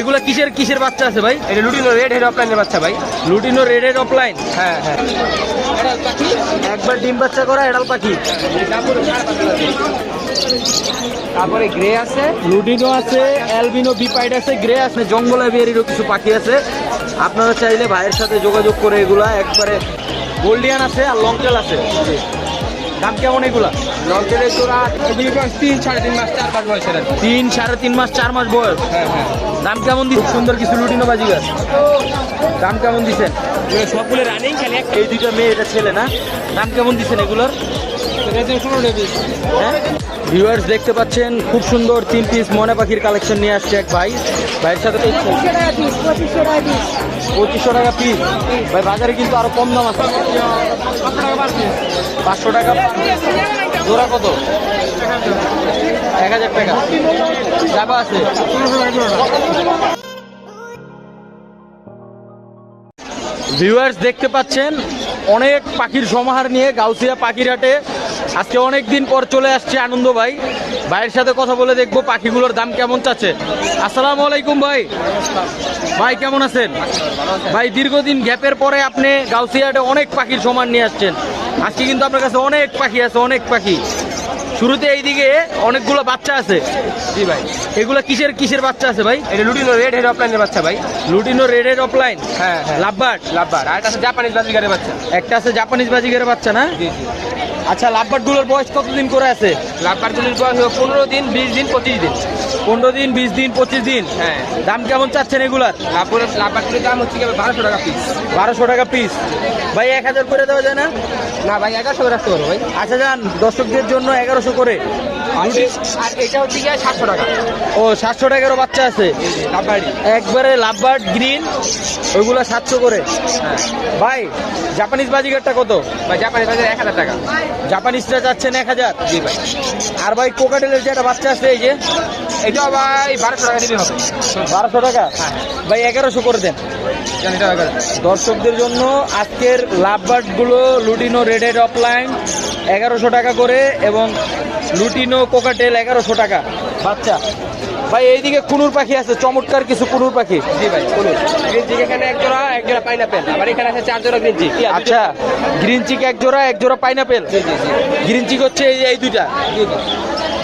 এগুলা কিসের কিসের বাচ্চা আছে ভাই? এটা লুটিনো রেড হেড অফলাইনের বাচ্চা ভাই। লুটিনো রেডের অফলাইন হ্যাঁ হ্যাঁ। একবার ডিম বাচ্চা করা এড়াল পাখি। তারপরে গ্রে আছে। লুটিনো আছে অ্যালবিনো বিপাইড আছে গ্রে আছে, জঙ্গলে বেরিরও কিছু পাখি আছে। আপনারা চাইলে ভাইয়ের সাথে যোগাযোগ করে এগুলা একবারে গোল্ডিয়ান আছে আর লংটেল আছে। দাম কেমন এগুলা? লঞ্চের জোড়া তিন সাড়ে তিন মাস চার পাঁচ বয়সের তিন সাড়ে তিন মাস চার মাস বয়স? হ্যাঁ হ্যাঁ। দাম কেমন দিচ্ছে সুন্দর কিছু লুটিনো বাজিগার। দাম কেমন দিচ্ছেন? সবগুলো রানিং খালি এই দুইটা মেয়ে এটা ছেলে না? দাম কেমন দিচ্ছেন এগুলোর? ভিউয়ার্স দেখতে পাচ্ছেন, খুব সুন্দর তিন পিস মনে পাখির কালেকশন নিয়ে আসছে এক ভাই। ভাইয়ের সাথে পঁচিশশো টাকা পিস ভাই, বাজারে কিন্তু আরও কম দাম আছে। পাঁচশো টাকা জোড়া কত? এক হাজার টাকা। যাবা আছে। ভিউয়ার্স দেখতে পাচ্ছেন, অনেক পাখির সমাহার নিয়ে গাউসিয়া পাখির হাটে আজকে অনেক দিন পর চলে আসছে আনন্দ ভাই। ভাইয়ের সাথে কথা বলে দেখব পাখিগুলোর দাম কেমন চাচ্ছে। আসসালামু আলাইকুম ভাই। ভাই কেমন আছেন? ভাই দীর্ঘদিন গ্যাপের পরে আপনি গাউসিয়াটে অনেক পাখির সমান নিয়ে আসছেন। আজকে কিন্তু আপনার কাছে অনেক পাখি আছে অনেক পাখি। শুরুতে এইদিকে অনেকগুলো বাচ্চা আছে। জি ভাই। এগুলো কিসের কিসের বাচ্চা আছে ভাই? এটা লুটিনো রেড হেড অফলাইনের বাচ্চা ভাই। লুটিনো রেডের অফলাইন? হ্যাঁ হ্যাঁ। লাভবার্ড? লাভবার আর একটা আছে জাপানিজ বাজিগারের বাচ্চা। একটা আছে জাপানিজ বাজিগের বাচ্চা না? জি জি। আচ্ছা লাভবার্ডগুলোর বয়স কতদিন করে আছে? লাভবারগুলির বয়স পনেরো দিন বিশ দিন পঁচিশ দিন। পনেরো দিন বিশ দিন পঁচিশ দিন? হ্যাঁ। দাম কেমন চাচ্ছেন এগুলার? লাভবারগুলির দাম হচ্ছে বারোশো টাকা পিস বারোশো টাকা পিস ভাই এক হাজার করে দেওয়া যায় না? না ভাই এগারোশো করে রাখতে পারব ভাই। আচ্ছা যান দর্শকদের জন্য এগারোশো করে। আর এটা হচ্ছে গিয়ে সাতশো টাকা। ও সাতশো টাকারও বাচ্চা আছে? একবারে লাভবার্ড গ্রিন ওইগুলো সাতশো করে। হ্যাঁ। ভাই জাপানিজ বাজিগারটা কত? ভাই জাপানিজ বাজার এক হাজার টাকা। জাপানিজটা চাচ্ছেন এক হাজার। জি ভাই আর ভাই কোকাটেলের যে একটা বাচ্চা আছে এই যে এটাও ভাই বারোশো টাকা দিলে হবে। বারোশো টাকা? ভাই এগারোশো করে দেন। দর্শকদের জন্য আজকের লাভবার্ডগুলো লুটিনো রেডেড অফলাইন এগারোশো টাকা করে এবং লুটিনো কোকাটেল এগারোশো টাকা। বাচ্চা? ভাই এইদিকে কুনুর পাখি আছে চমৎকার কিছু কুনুর পাখি। জি ভাই বলুন গ্রিন চিক এখানে এক জোড়া এক জোড়া পাইনাপেল আবার এখানে আছে চার জোড়া গ্রিন চিক আচ্ছা। গ্রিন চিক এক জোড়া এক জোড়া পাইনাপেল জি জি জি। গ্রিন চিক হচ্ছে এই এই দুইটা।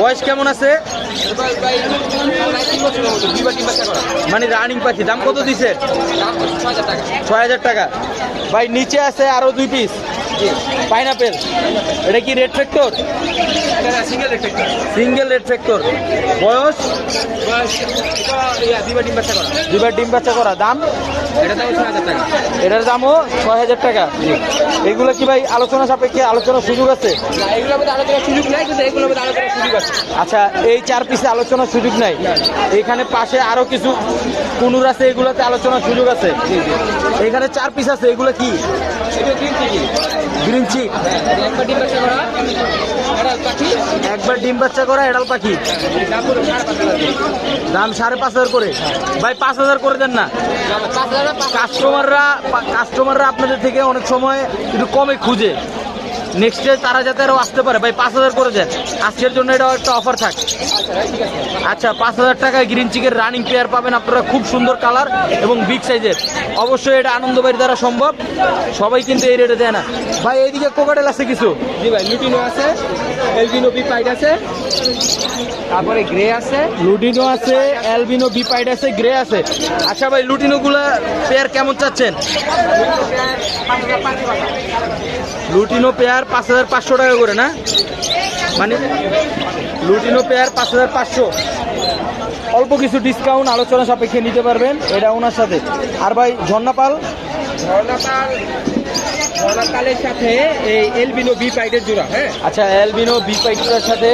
বয়স কেমন আছে? মানে রানিং পাখি। দাম কত দিছে? ছয় হাজার টাকা। ভাই নিচে আছে আরও দুই পিস পাইনাপেল। এটা কি red factor? Single reflector single red factor. বয়স? দুইবার তিন বাচ্চা করা ডিম বাচ্চা করা। দাম? এটার দামও ছয় হাজার টাকা। এগুলো কি ভাই আলোচনা সাপেক্ষে আলোচনার সুযোগ আছে? আচ্ছা এই চার পিসে আলোচনার সুযোগ নাই। এখানে পাশে আরও কিছু কুনুর আছে, এগুলোতে আলোচনার সুযোগ আছে। এখানে চার পিস আছে, এগুলো কি? Green cheek. একবার ডিম বাচ্চা করা এড়াল পাখি। দাম সাড়ে পাঁচ হাজার করে। ভাই পাঁচ হাজার করে দেন না। কাস্টমাররা কাস্টমাররা আপনাদের থেকে অনেক সময় একটু কমে খুঁজে। নেক্সট ডে তারা যাতে আরও আসতে পারে ভাই পাঁচ হাজার করে দেন। আজকের জন্য এটা একটা অফার থাক। আচ্ছা পাঁচ হাজার টাকায় গ্রিন চিকের রানিং পেয়ার পাবেন আপনারা খুব সুন্দর কালার এবং বিগ সাইজের অবশ্যই এটা আনন্দবাড়ির দ্বারা সম্ভব। সবাই কিন্তু এই রেটে দেয় না। ভাই এইদিকে কোকাটেল আছে কিছু? জি ভাই লুটিনো আছে এলবিনো বিপাইড আছে। তারপরে গ্রে আছে। লুটিনো আছে অ্যালবিনো বিপাইড আছে গ্রে আছে। আচ্ছা ভাই লুটিনোগুলা পেয়ার কেমন চাচ্ছেন? লুটিনো পেয়ার পাঁচ হাজার পাঁচশো টাকা করে না? মানে লুটিনো পেয়ার পাঁচ হাজার পাঁচশো। অল্প কিছু ডিসকাউন্ট আলোচনা সাপেক্ষে নিতে পারবেন এটা ওনার সাথে। আর ভাই ঝর্ণাপাল? ঝর্ণাতাল সাথে এই এলবিনো বিপাইডের জোড়া হ্যাঁ? আচ্ছা অ্যালবিনো বিপাইডটার সাথে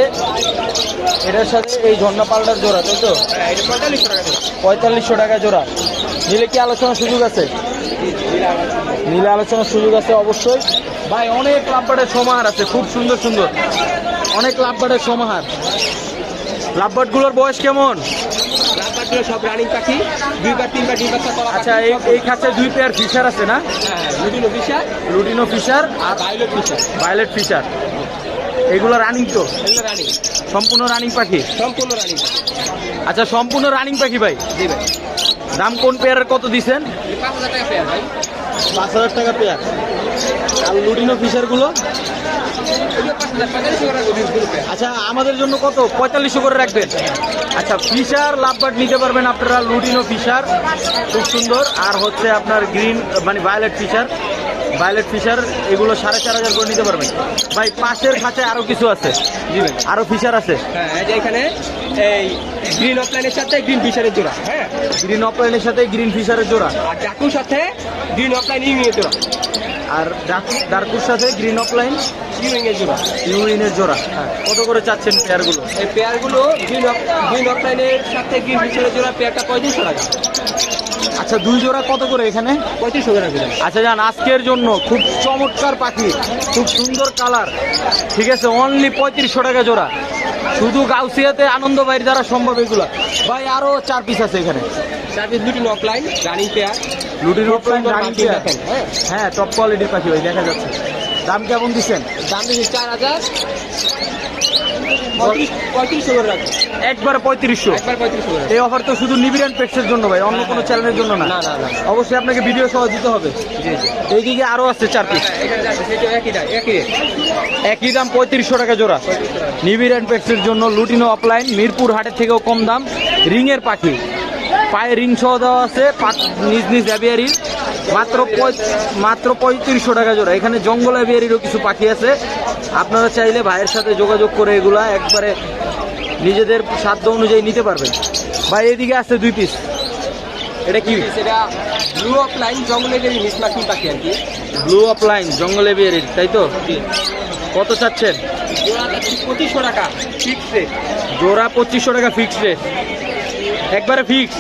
এটার সাথে এই ঝর্ণাপালটার জোড়া তাই তো? হ্যাঁ, পঁয়তাল্লিশশো টাকা পঁয়তাল্লিশশো টাকা জোড়া। নিলে কি আলোচনার সুযোগ আছে? নিলে আলোচনার সুযোগ আছে অবশ্যই। ভাই অনেক লাভবার্ডের সমাহার আছে খুব সুন্দর সুন্দর। অনেক লাভবার্ডের সমাহার। লাভবার্ডগুলোর বয়স কেমন? সব রানিং পাখি। ডিম বাচ্চা করা আচ্ছা এই এই দুই পেয়ার ফিশার আছে না? হ্যাঁ ফিশার আর ভাইলেট বিশাল ভায়োলেট ফিশার এগুলো রানিং তো? এগুলো রানিং সম্পূর্ণ রানিং পাখি? সম্পূর্ণ রানিং আচ্ছা সম্পূর্ণ রানিং পাখি ভাই? জি ভাই। দাম কোন পেয়ারের কত দিছেন? পাঁচ হাজার টাকা পেয়ার ভাই। পাঁচ হাজার টাকা পেয়ার আর লুডিনো ফিশারগুলো? আচ্ছা আমাদের জন্য কত? পঁয়তাল্লিশশো করে রাখবেন। আচ্ছা ফিশার লাভবার্ড নিতে পারবেন আপনারা লুডিনো ফিশার। খুব সুন্দর। আর হচ্ছে আপনার গ্রিন মানে ভায়োলেট ফিশার। ভায়োলেট ফিশার এগুলো সাড়ে চার হাজার করে নিতে পারবেন। ভাই পাশের খাঁচায় আরও কিছু আছে? আরও ফিশার আছে? হ্যাঁ এখানে এই গ্রিন অফলাইনের সাথে গ্রিন ফিশারের জোড়া হ্যাঁ। গ্রিন অপলাইনের সাথে গ্রিন ফিশারের জোড়া? আর ডাকুর সাথে গ্রিন অফলাইন ইউইং এর জোড়া। আর ডার্ক- ডার্কুর সাথে গ্রিন অফলাইন ইউইং এর জোড়া। ইউইনের জোড়া। কত করে চাচ্ছেন পেয়ারগুলো? এই পেয়ারগুলো গ্রিন অফ গ্রিন অফলাইনের সাথে গ্রিন ফিশারের জোড়া পেয়ারটা পঁয়ত্রিশশো টাকা। আচ্ছা দুই জোড়া কত করে এখানে? পঁয়ত্রিশশো টাকা আচ্ছা যান আজকের জন্য খুব চমৎকার পাখি খুব সুন্দর কালার। ঠিক আছে অনলি পঁয়ত্রিশশো টাকা জোড়া। শুধু গাউসিয়াতে আনন্দ বাইর দ্বারা সম্ভব এগুলো। ভাই আরও চার পিস আছে এখানে। সার্ভিস দুটি রানিং পেয়ার সুন্দর রানিং দেখেন, হ্যাঁ। হ্যাঁ টপ কোয়ালিটির পাখি ভাই দেখা যাচ্ছে। দাম কেমন দিচ্ছেন? দাম দিচ্ছি চার হাজার। পঁয়ত্রিশ পঁয়ত্রিশশো। একবারে এই অফার তো শুধু পেক্সের জন্য ভাই অন্য কোনো চ্যানেলের জন্য না। অবশ্যই আপনাকে ভিডিও সহ দিতে হবে। জি জি। এইদিকে আরও আছে চার পিস হ্যাঁ, একই দাম একই দাম পঁয়ত্রিশশো টাকা জোড়া। নিবিড় অ্যান্ড পেক্সের জন্য লুটিনো অফলাইন মিরপুর হাটের থেকেও কম দাম। রিংয়ের পাখি। পায়ে রিং সহ দেওয়া আছে নিজ নিজ অ্যাভিয়ারির মাত্র মাত্র পঁয়ত্রিশশো টাকা জোড়া। এখানে জঙ্গল অ্যাভিয়ারিরও কিছু পাখি আছে। আপনারা চাইলে ভাইয়ের সাথে যোগাযোগ করে এগুলা একবারে নিজেদের সাধ্য অনুযায়ী নিতে পারবেন। ভাই এদিকে আছে দুই পিস এটা কি? সেটা ব্লু অফলাইন জঙ্গলের যে মিস মার্কিং পাখি আর কি। ব্লু অফ লাইন জঙ্গল অ্যাভিয়ারির তাই তো? কত চাচ্ছেন? পঁচিশশো টাকা ফিক্স রেট জোড়া পঁচিশশো টাকা ফিক্সড রেট একবারে ফিক্স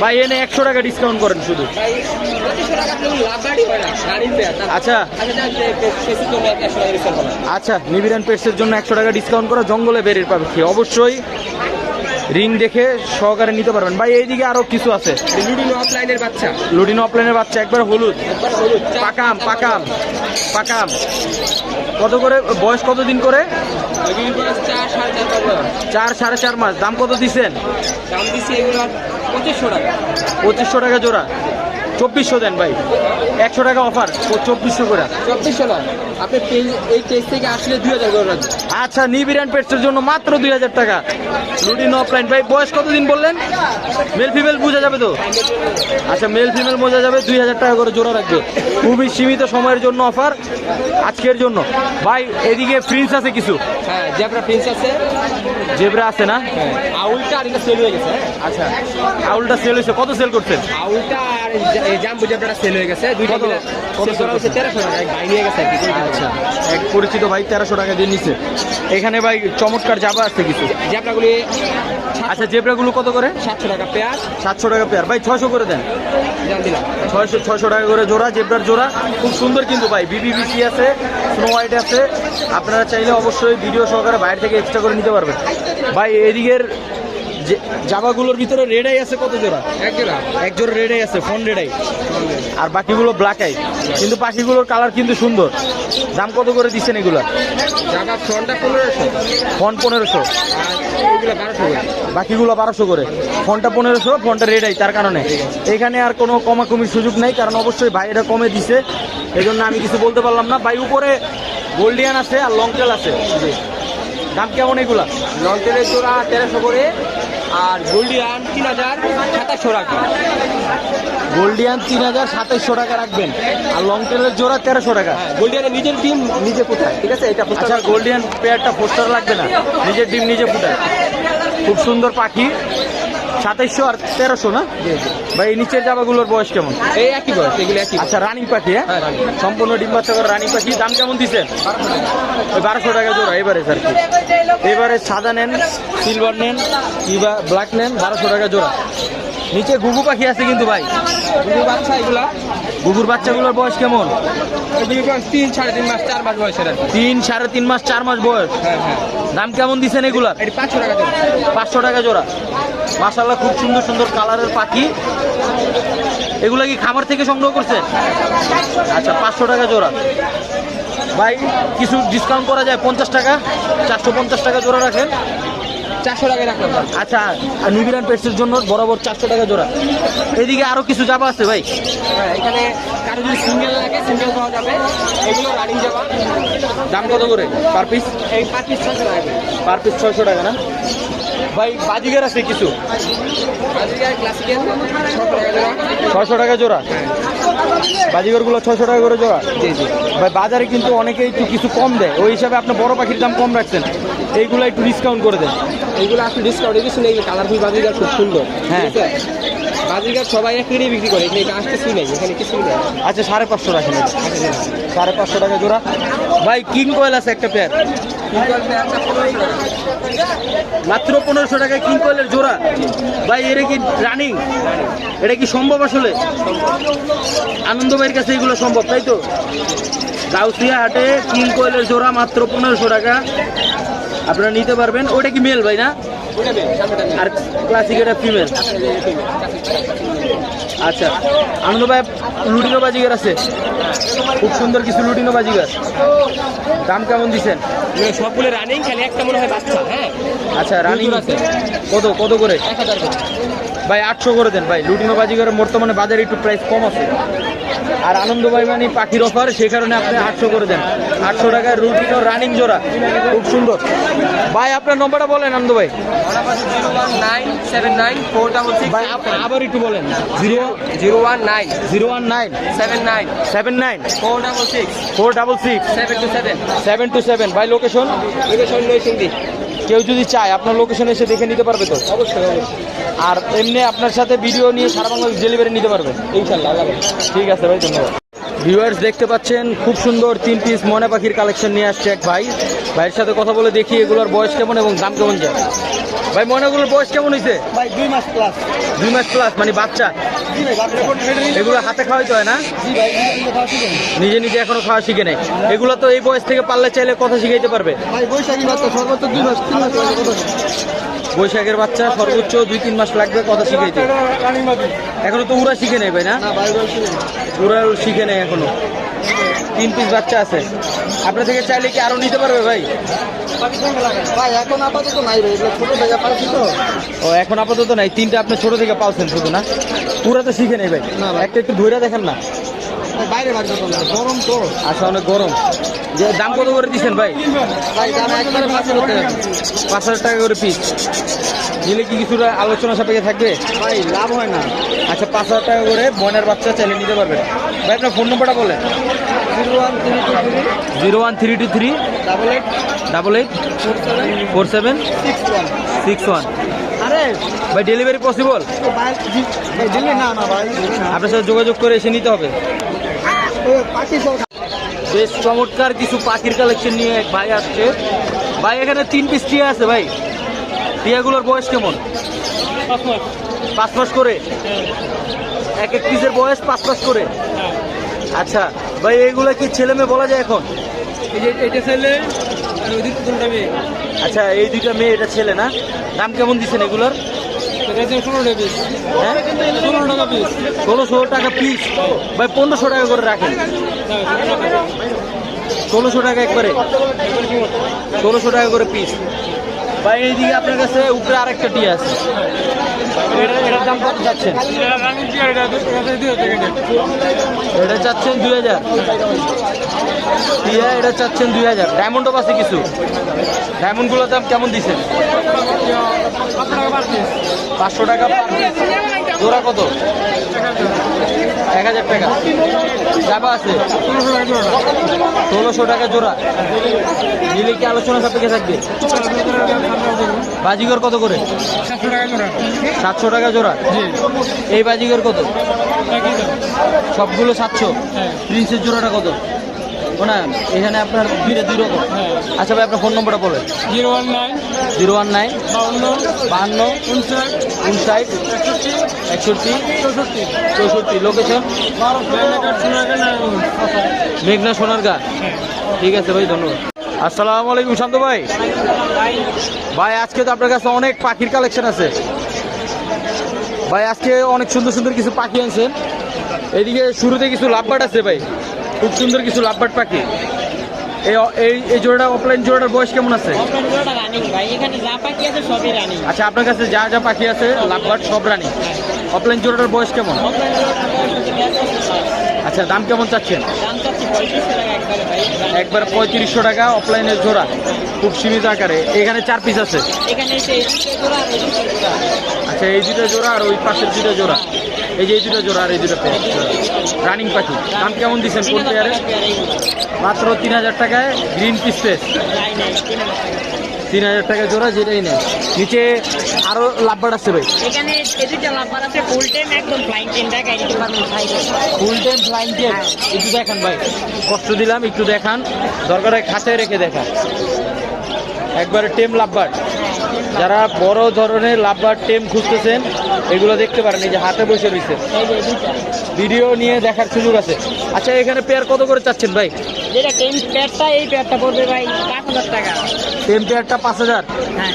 ভাই, এনে একশো টাকা ডিসকাউন্ট করেন শুধু। আচ্ছা। আচ্ছা নিবিরান পেটসের জন্য একশো টাকা ডিসকাউন্ট করা জঙ্গলে বেরিয়ে পাবে অবশ্যই রিং দেখে সহকারে নিতে পারবেন। ভাই, এইদিকে আরও কিছু আছে। লুডিনো অফলাইনের বাচ্চা অফলাইনের বাচ্চা একবার হলুদ। পাকাম পাকাম পাকাম। কত করে? বয়স কত দিন করে? চার সাড়ে চার মাস। দাম কত দিচ্ছেন? দাম দিচ্ছি এগুলো পঁচিশশো টাকা। পঁচিশশো টাকা জোড়া। চব্বিশশো দেন ভাই। একশো টাকা অফার চব্বিশশো করে। চব্বিশশো না। আপনি এই পেজ থেকে আসলে দুই হাজার করে রাখবেন। আচ্ছা নিবিরান পেটসের জন্য মাত্র দুই হাজার টাকা। লুডিন অফলাইন ভাই বয়স কতদিন বললেন? মেল ফিমেল বোঝা যাবে তো? আচ্ছা মেল ফিমেল বোঝা যাবে দুই হাজার টাকা করে জোড়া রাখবে। খুবই সীমিত সময়ের জন্য অফার আজকের জন্য। ভাই এদিকে প্রিন্স আছে কিছু? হ্যাঁ জেব্রা প্রিন্স আছে। জেবরা আছে না? হ্যাঁ আউলটা আর এটা সেল হয়ে গেছে হ্যাঁ। আচ্ছা আউলটা সেল হয়েছে। কত সেল করছেন? আউলটা এই জাম্বু সেল হয়ে গেছে। দুইটা কত? মিলে কত কত করা হচ্ছে তেরোশো টাকা। এক ভাই নিয়ে গেছে আচ্ছা। এক পরিচিত ভাই তেরোশো টাকা দিয়ে নিচ্ছে এখানে ভাই চমৎকার জাবা আছে কিছু। জেব্রাগুলি আচ্ছা জেবরাগুলো কত করে? সাতশো টাকা পেঁয়াজ। সাতশো টাকা পেয়ার ভাই ছয়শো করে দেন। ছয়শো ছয়শো টাকা করে জোড়া জেব্রার জোড়া। খুব সুন্দর কিন্তু ভাই। বিবিবিসি আছে স্নো হোয়াইট আছে। আপনারা চাইলে অবশ্যই ভিডিও সহকারে বাইরে থেকে এক্সট্রা করে নিতে পারবেন। ভাই এদিকের জামাগুলোর ভিতরে রেড আই আছে কত জোড়া? এক জোড়া। এক জোড়া রেড আছে ফোন রেড আই আর বাকিগুলো ব্ল্যাক আই কিন্তু পাখিগুলোর কালার কিন্তু সুন্দর। দাম কত করে দিচ্ছেন এগুলা? জামা ফ্রন্টটা পনেরোশো। ফোন পনেরোশো। বাকিগুলো বারোশো করে। ফোনটা পনেরোশো ফোনটা রেড আই তার কারণে। এখানে আর কোনো কমাকমির সুযোগ নেই কারণ অবশ্যই ভাই এটা কমে দিছে। এই জন্য আমি কিছু বলতে পারলাম না। ভাই উপরে গোল্ডিয়ান আছে আর লং টেল আছে। দাম কেমন এগুলা? লন্টেনের জোড়া তেরোশো করে। আর গোল্ডিয়ান তিন হাজার সাতাশশো টাকা গোল্ডিয়ান তিন হাজার সাতাইশশো টাকা রাখবেন। আর লং টেলের জোড়া তেরোশো টাকা। হ্যাঁ গোল্ডিয়ানের নিজের ডিম নিজে কোথায়? ঠিক আছে এটা আচ্ছা গোল্ডিয়ান পেয়ারটা পোস্টার লাগবে না। নিজের ডিম নিজে ফুটায় খুব সুন্দর পাখি। সাতাইশশো আর তেরোশো না? ভাই এই নিচের জামাগুলোর বয়স কেমন? এই একই বয়স এগুলো একই আচ্ছা রানিং পাখি হ্যাঁ? হ্যাঁ, সম্পূর্ণ ডিম বাচ্চা করে রানিং পাখি দাম কেমন দিচ্ছেন? বারোশো টাকা জোড়া এবারে স্যার কি? এবারে সাদা নেন সিলভার নেন কিংবা ব্ল্যাক নেন বারোশো টাকা জোড়া। নিচে ঘুঘু পাখি আছে কিন্তু ভাই। ঘুঘু বাচ্চা এগুলা? ঘুঘুর বাচ্চাগুলোর বয়স কেমন? তিন সাড়ে তিন মাস চার মাস বয়সের তিন সাড়ে তিন মাস চার মাস বয়স। হ্যাঁ হ্যাঁ। দাম কেমন দিচ্ছেন এগুলার? পাঁচশো টাকা দেবো পাঁচশো টাকা জোড়া। মাসাল্লাহ খুব সুন্দর সুন্দর কালারের পাখি। এগুলা কি খামার থেকে সংগ্রহ করছে? আচ্ছা পাঁচশো টাকা জোড়া। ভাই কিছু ডিসকাউন্ট করা যায়? পঞ্চাশ টাকা? চারশো পঞ্চাশ টাকা জোড়া রাখেন। চারশো টাকায় রাখলাম আচ্ছা আর নিউজিল্যান্ড পেটসের জন্য বরাবর চারশো টাকা জোড়া। এদিকে আরও কিছু যাবা আছে ভাই? হ্যাঁ এখানে কারও যদি সিঙ্গেল লাগে সিঙ্গেল পাওয়া যাবে। এগুলো রানিং যাবা দাম কত করে? পার পিস এই পাঁচ পিস ছশো টাকা। পার পিস ছয়শো টাকা না? ভাই বাজিগার আছে কিছু? ছশো টাকা জোড়া। টাকা জোড়া? বাজিগরগুলো ছয়শো টাকা করে জোড়া। জি জি। ভাই বাজারে কিন্তু অনেকেই একটু কিছু কম দেয়। ওই হিসাবে আপনি বড় পাখির দাম কম রাখছেন। এইগুলো একটু ডিসকাউন্ট করে দেন। এইগুলো আপনি ডিসকাউন্ট কিছু নেই কালারফুল বাজিগার খুব সুন্দর। হ্যাঁ। বাজিগার সবাই রেটে বিক্রি করে এখানে কিছুই নেই এখানে কিছুই নেই। আচ্ছা সাড়ে পাঁচশো রাখেন। এটা। সাড়ে পাঁচশো টাকা জোড়া। ভাই কিং কোয়েল আছে একটা পেয়ার মাত্র পনেরোশো টাকায় কিং কোয়েলের জোড়া। ভাই, এটা কি রানিং? এটা কি সম্ভব আসলে? আনন্দ ভাইয়ের কাছে এগুলো সম্ভব, তাই তো? গাউসিয়া হাটে কিং কোয়েলের জোড়া মাত্র পনেরোশো টাকা। আপনারা নিতে পারবেন। ওটা কি মেল ভাই না? আর ক্লাসিক এটা ফিমেল আচ্ছা আনন্দ ভাই, লুটিনো বাজিগার আছে? খুব সুন্দর কিছু লুটিনো বাজিগার দাম কেমন দিচ্ছেন? সবগুলো রানিং খালি একটা মনে হয় বাচ্চা হ্যাঁ? আচ্ছা রানিং আছে। কত কত করে? করে। ভাই আটশো করে দেন ভাই। লুটিনো বাজিগারের বর্তমানে বাজারে একটু প্রাইস কম আছে। আর আনন্দ ভাই মানে পাখির অফার সেই কারণে আপনি আটশো করে দেন। আটশো টাকায় লুটিনো রানিং জোড়া। খুব সুন্দর। ভাই আপনার নম্বরটা বলেন আনন্দ ভাই ভাই আবার একটু বলেন। Zero zero one nine. Zero one nine seven nine. Seven nine four double six four double six seven two seven. Seven two seven ভাই লোকেশন লোকেশন নৈসিংদি কেউ যদি চায় আপনার লোকেশন এসে দেখে নিতে পারবে তো? অবশ্যই অবশ্যই। আর এমনি আপনার সাথে ভিডিও নিয়ে সারা বাংলাদেশ ডেলিভারি নিতে পারবে। ইনশাল্লাহ ঠিক আছে ভাই ধন্যবাদ। ভিউয়ার্স দেখতে পাচ্ছেন খুব সুন্দর তিন পিস মনে পাখির কালেকশন নিয়ে আসছে এক ভাই। ভাইয়ের সাথে কথা বলে দেখি এগুলোর বয়স কেমন এবং দাম কেমন যায়। ভাই মনেগুলোর বয়স কেমন হয়েছে ভাই দুই মাস প্লাস দুই মাস প্লাস মানে বাচ্চা? এগুলো হাতে খাওয়াইতে হয় না? নিজে নিজে এখনও খাওয়া শিখে নেই। এগুলো তো এই বয়স থেকে পারলে চাইলে কথা শিখাইতে পারবে। ভাই বৈশাখী বাচ্চা সর্বোচ্চ দুই মাস তিন মাস লাগে কথা বৈশাখের বাচ্চা সর্বোচ্চ দুই তিন মাস লাগবে কথা শিখাইতে। এখনও তো উড়া শিখে নেই ভাই না? উড়া শিখে নেই। এখনও। তিন পিস বাচ্চা আছে। আপনার থেকে চাইলে কি আরও নিতে পারবে ভাই? ভাই এখন আপাতত নাই ভাই ছোট থেকে পারছি তো। ও এখন আপাতত নাই। তিনটা আপনি ছোট থেকে পালছেন শুধু না? পুরা তো শিখে নেই ভাই। একটা একটু ধরে দেখেন না। বাইরে গরম তো। আচ্ছা অনেক গরম। যে দাম কত করে দিচ্ছেন ভাই? ভাই দাম একবারে পাঁচ হাজার টাকা। পাঁচ হাজার টাকা করে পিস নিলে কি কিছুটা আলোচনা সাপেক্ষে থাকবে? ভাই লাভ হয় না। আচ্ছা পাঁচ হাজার টাকা করে বয়নার বাচ্চা চাইলে নিতে পারবেন। ভাই আপনার ফোন নম্বরটা বলেন। Zero one three two three. Zero one three two three. Double eight. Double eight. Four seven. Six one. Six one. আরে! ভাই ডেলিভারি পসিবল আপনার সাথে যোগাযোগ করে এসে নিতে হবে। বেশ চমৎকার কিছু পাখির কালেকশন নিয়ে এক ভাই আসছে। ভাই এখানে তিন পিস টিয়া আছে ভাই। টিয়াগুলোর বয়স কেমন? পাঁচ মাস। করে? এক এক পিসের বয়স পাঁচ মাস করে? আচ্ছা ভাই এইগুলো কি ছেলে মেয়ে বলা যায় এখন? এটা ছেলে আচ্ছা এই দুইটা মেয়ে এটা ছেলে না? দাম কেমন দিচ্ছেন এগুলোর? ষোলোশো টাকা পিস ভাই, পনেরোশো টাকা করে রাখেন। ষোলোশো টাকা একবারে। ষোলোশো টাকা করে পিস ভাই, এইদিকে আপনার কাছে উপরে আরেকটা টি আছে। দাম কত চাচ্ছেন? এটা চাচ্ছেন দুই হাজার। টিয়া, এটা চাচ্ছেন দুই হাজার। ডায়মন্ডও আছে কিছু। ডায়মন্ডগুলোর দাম কেমন দিচ্ছেন? পাঁচশো টাকা। জোড়া কত? এক হাজার টাকা। যাবা আছে? ষোলোশো টাকা জোড়া। নিলে কি আলোচনা সাপেক্ষে থাকবে? বাজিগর কত করে? সাতশো টাকা জোড়া। এই বাজিগর কত? সবগুলো সাতশো। প্রিন্সের জোড়াটা কত? এখানে আপনার দুইটা দুই রকম। আচ্ছা ভাই আপনার ফোন নম্বরটা বলেন। Zero one nine zero one nine বাউন্ন বাহান্ন উনষাট উনষাট একষট্টি একষট্টি চৌষট্টি চৌষট্টি। লোকেশন মেঘনা সোনারগা। ঠিক আছে ভাই ধন্যবাদ। আসসালামু আলাইকুম শান্ত ভাই। ভাই আজকে তো আপনার কাছে অনেক পাখির কালেকশন আছে। ভাই আজকে অনেক সুন্দর সুন্দর কিছু পাখি আনছেন। এদিকে শুরুতে কিছু লাভবাট আছে ভাই। খুব সুন্দর কিছু লাভবাট পাখি। এই এই জোড়াটা অফলাইন জোড়াটার বয়স কেমন আছে? আচ্ছা আপনার কাছে যা যা পাখি আছে লাভবার্ড সব রানি অফলাইন জোড়াটার বয়স কেমন। আচ্ছা দাম কেমন চাচ্ছেন? একবারে পঁয়ত্রিশশো টাকা অফলাইনের জোড়া খুব সীমিত আকারে। এখানে চার পিস আছে। আচ্ছা এই দুটো জোড়া আর ওই পাশের দুটো জোড়া। এই যে এই দুটো জোড়া আর এই দুটো রানিং পাখি। দাম কেমন দিচ্ছেন কোন পেয়ারে মাত্র তিন হাজার টাকায় গ্রিন পিস পেস তিন হাজার টাকা জোড়া যেটাই নেই নিচে আরও লাভবার আছে ভাই। এখানে লাম্বার আছে ফুল টাইম একদম ফ্লাইং ফুল টাইম ফ্লাইং একটু দেখান ভাই। কষ্ট দিলাম একটু দেখান। দরকার হয় খাঁচায় রেখে দেখান। একবারে টেম লাভবার। যারা বড় ধরনের লাভবার টেম খুঁজতেছেন এগুলো দেখতে পারেন এই যে হাতে বসে রয়েছে। ভিডিও নিয়ে দেখার সুযোগ আছে। আচ্ছা এখানে পেয়ার কত করে চাচ্ছেন ভাই? যেটা পেয়ারটা এই পেয়ারটা পড়বে ভাই পাঁচ হাজার টাকা। টেম পেয়ারটা পাঁচ হাজার। হ্যাঁ।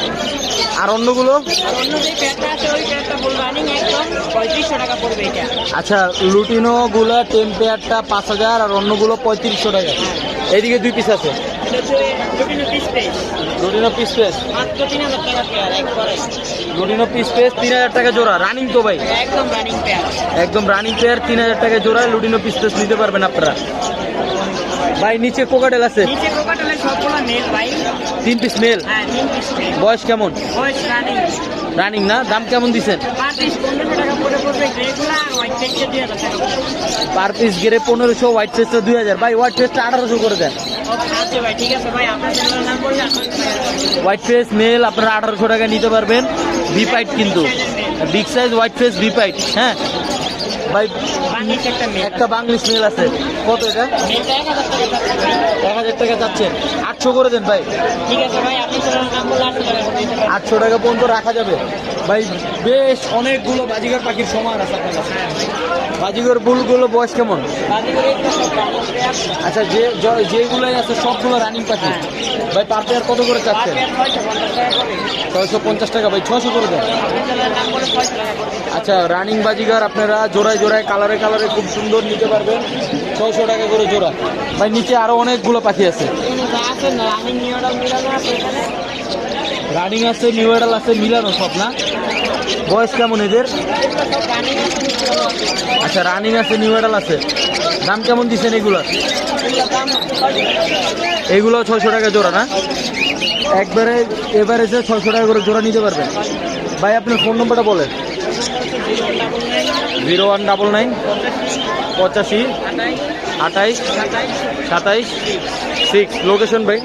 আর অন্যগুলো? আচ্ছা লুটিনো গুলা পেয়ারটা পাঁচ হাজার আর অন্যগুলো পঁয়ত্রিশশো টাকা। এইদিকে দুই পিস আছে? লুটিনো পিস পেস লুটিনো পিস পেস তিন হাজার টাকা জোড়া। রানিং তো ভাই। একদম রানিং পেয়ার একদম রানিং পেয়ার তিন হাজার টাকা লুটিনো পিস পেস নিতে পারবেন আপনারা। ভাই নিচে কোকাটেল আছে? নিচে কোকাটেলের সবগুলো মেল ভাই। তিন পিস মেল হ্যাঁ মেল বয়স কেমন? রানিং না? দাম কেমন দিচ্ছেন পার পিস গেড়ে পনেরোশো হোয়াইট পেসটা দুই হাজার। ভাই হোয়াইট পেসটা আঠারোশো করে দেন। হোয়াইট ফেস মেল আপনারা আঠারোশো টাকা নিতে পারবেন। ভি পাইট কিন্তু। বিগ সাইজ হোয়াইট ফেস ভি পাইট হ্যাঁ? ভাই, একটা বাংলিশ মেল আছে। কত এটা? এক হাজার টাকা যাচ্ছেন আটশো করে দেন ভাই। আটশো টাকা পর্যন্ত রাখা যাবে। ভাই, বেশ অনেকগুলো বাজিগার পাখির সমান আছে আপনার বাজিগর বুলগুলো বয়স কেমন? আচ্ছা যে যেগুলোই আছে, সবগুলো রানিং পাখি। ভাই পার পেয়ার কত করে চাচ্ছেন ছয়শো পঞ্চাশ টাকা, ভাই ছশো করে দেন। আচ্ছা রানিং বাজিগার আপনারা জোড়ায় জোড়ায় কালারে কালারে খুব সুন্দর নিতে পারবেন। ছয়শো টাকা করে জোড়া। ভাই, নিচে আরও অনেকগুলো পাখি আছে। রানিং আছে নিউ এডাল আছে, মিলানো সব, না? বয়স কেমন এদের? আচ্ছা রানিং আছে নিউ এডাল আছে। দাম কেমন দিচ্ছেন এগুলো? এগুলো ছয়শো টাকা জোড়া, না? একবারে এবারে যে ছয়শো টাকা করে জোড়া নিতে পারবেন। ভাই, আপনার ফোন নম্বরটা বলেন। জিরো ওয়ান ডাবল নাইন, পঁচাশি, আঠাইশ, সাতাইশ সিক্স লোকেশন ভাই?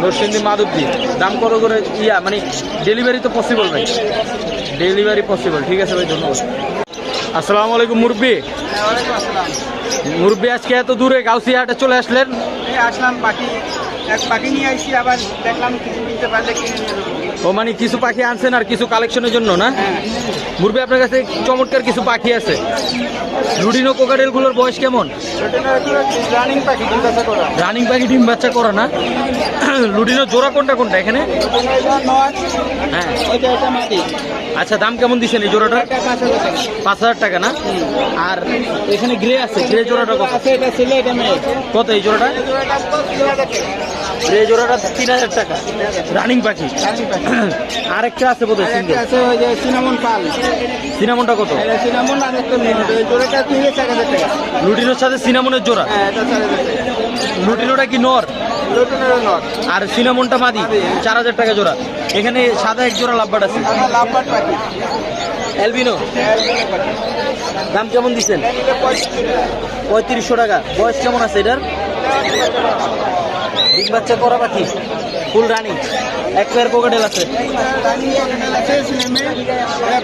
নরসিংদী মাধবদী। দাম কত করে? ইয়া মানে ডেলিভারি তো পসিবল ভাই। ডেলিভারি পসিবল ঠিক আছে ভাই, ধন্যবাদ। আসসালামু আলাইকুম, মুরব্বী। মুরব্বী, আজকে এত দূরে গাউসিয়া হাটে চলে আসলেন? আসলাম পাখি এক পাখি নিয়ে আইছি, আবার দেখলাম কিছু কিনতে পারলে কিনে নিয়ে ও মানে কিছু পাখি আনছেন আর কিছু কালেকশনের জন্য না? মুরব্বী আপনার কাছে চমৎকার কিছু পাখি আছে। লুডিনো কোকারেলগুলোর বয়স কেমন? রানিং পাখি জিজ্ঞাসা করা। রানিং পাখি ডিম বাচ্চা করা না? লুডিনো জোড়া কোনটা কোনটা এখানে? হ্যাঁ। আচ্ছা দাম কেমন দিচ্ছেন এই জোড়াটা পাঁচ হাজার টাকা না? আর এখানে গ্রে আছে গ্রে জোড়াটা কত? কত এই জোড়াটা? গ্রে জোড়াটা তিন হাজার টাকা। রানিং পাখি। আরেকটা আছে বোধ হয় আছে ওই যে সিনামন পাল। সিনামনটা কত? সিনামন আর একটা মেয়ে জোড়াটা কিনলে চার হাজার টাকা। লুটিনোর সাথে সিনামনের জোড়া? হ্যাঁ লুটিনোটা কি নর? আর সিনামনটা মাদি? চার হাজার টাকা জোড়া। এখানে সাদা এক জোড়া লাভবাট আছে। অ্যালবিনো? অ্যালবিনো দাম কেমন দিচ্ছেন? পঁয়ত্রিশশো টাকা। বয়স কেমন আছে এটার? ডিম বাচ্চা করা পাখি ফুল রানিং এক পেয়ার কোকাটেল আছে।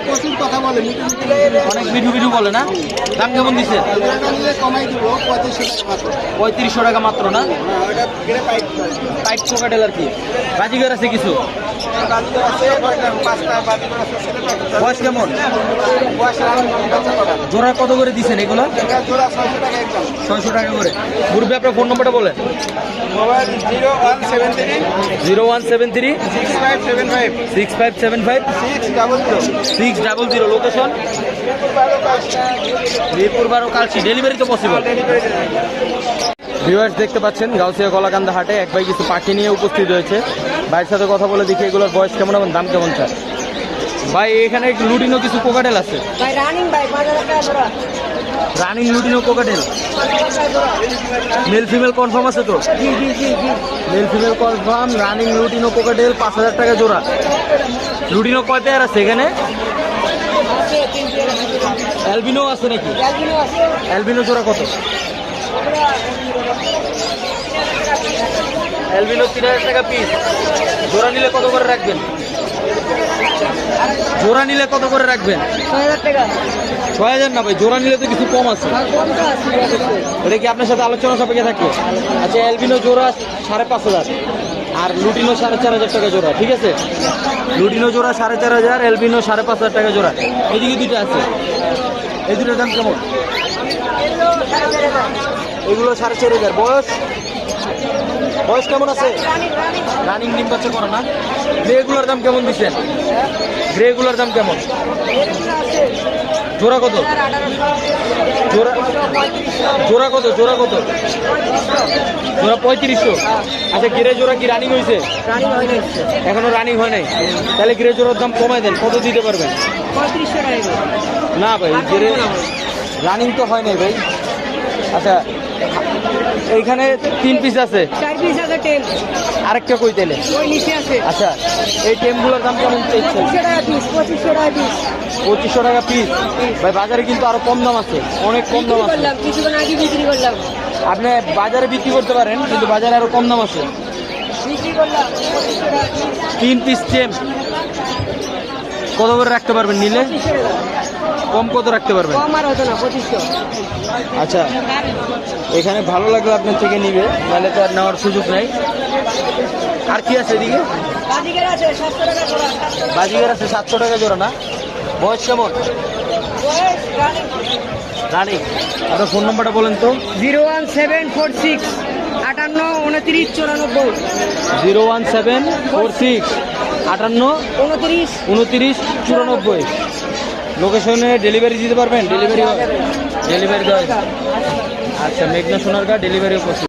প্রচুর কথা বলে অনেক মিঠু মিঠু বলে না? দাম কেমন নিলে কমাই দিব পঁয়ত্রিশশো টাকা মাত্র না? পাইপ কোকাটেল আর কি। বাজিগার আছে কিছু। বয়স কেমন? জোড়া কত করে দিচ্ছেন এগুলো? ছয়শো টাকা করে। মুরব্বী আপনার ফোন নম্বরটা বলেন। Zero one seven three. Six five seven five six five seven five six double zero six double zero location Mirpur বারো কালচি ডেলিভারি তো পসিবল ভিউয়ার্স দেখতে পাচ্ছেন গাউসিয়া কলাকান্দা হাটে এক ভাই কিছু পাখি নিয়ে উপস্থিত হয়েছে। ভাইয়ের সাথে কথা বলে দেখি এগুলোর বয়স কেমন এবং দাম কেমন চায়। ভাই এখানে লুটিনো কিছু কোকাটেল আছে। ভাই রানিং ভাই running lutino cockatiel. Male female confirm আছে তো? Male female confirm running lutino cockatiel পাঁচ হাজার টাকা জোড়া। লুটিনো কয় পেয়ার আছে এখানে? অ্যালবিনো আছে নাকি? অ্যালবিনো জোড়া কত? অ্যালবিনো তিন হাজার টাকা পিস জোড়া নিলে কত করে রাখবেন? জোড়া নিলে কত করে রাখবেন? ছয় হাজার না ভাই, জোড়া নিলে তো কিছু কম আছে। এটা কি আপনার সাথে আলোচনা সাপেক্ষে থাকবে? আচ্ছা অ্যালবিনো জোড়া সাড়ে পাঁচ হাজার আর লুটিনো সাড়ে চার হাজার টাকা জোড়া, ঠিক আছে? লুটিনো জোড়া সাড়ে চার হাজার অ্যালবিনো সাড়ে পাঁচ হাজার টাকা জোড়া। এদিকে দুটো আছে। এই দুটোর দাম কেমন? এগুলো সাড়ে চার হাজার। বয়স? বয়স কেমন আছে? রানিং ডিম বাচ্চা করো না। গ্রেগুলোর দাম কেমন দিচ্ছেন? গ্রেগুলোর দাম কেমন? জোড়া কত? জোড়া জোড়া কত? জোড়া কত? জোড়া পঁয়ত্রিশশো। আচ্ছা গিরে জোড়া কি রানিং হয়েছে? রানিং হয় এখনও রানিং হয় নাই। তাহলে গিরে জোড়ার দাম কমায় দেন। কত দিতে পারবেন? না ভাই গিরে রানিং তো হয় নাই ভাই। আচ্ছা এইখানে তিন পিস আছে? আরেকটা কই তেলে ওই নিচে আছে। আচ্ছা এই টেমগুলোর দাম কেমন পঁচিশশো টাকা পিস ভাই বাজারে কিন্তু আরও কম দাম আছে। অনেক কম দাম আছে। আপনি বাজারে বিক্রি করতে পারেন কিন্তু বাজারে আরও কম দাম আছে। তিন পিস টেম কত করে রাখতে পারবেন নিলে? কম কত রাখতে পারবেন? কম আর হতো না পঁচিশশো। আচ্ছা এখানে ভালো লাগল আপনার থেকে নিবে নাহলে তো আর নেওয়ার সুযোগ নাই। আর কি আছে এদিকে? বাজিগার আছে সাতশো টাকা জোড়া না? বয়স কেমন? রানি। আপনার ফোন নাম্বারটা বলেন তো। Zero one seven four six আটান্ন উনত্রিশ চুরানব্বই। Zero one seven four six আটান্ন উনত্রিশ। উনত্রিশ চুরানব্বই। লোকেশনে ডেলিভারি দিতে পারবেন? ডেলিভারি ডেলিভারি দেওয়া আচ্ছা মেঘনা সোনারগা ডেলিভারি উপস্থিত।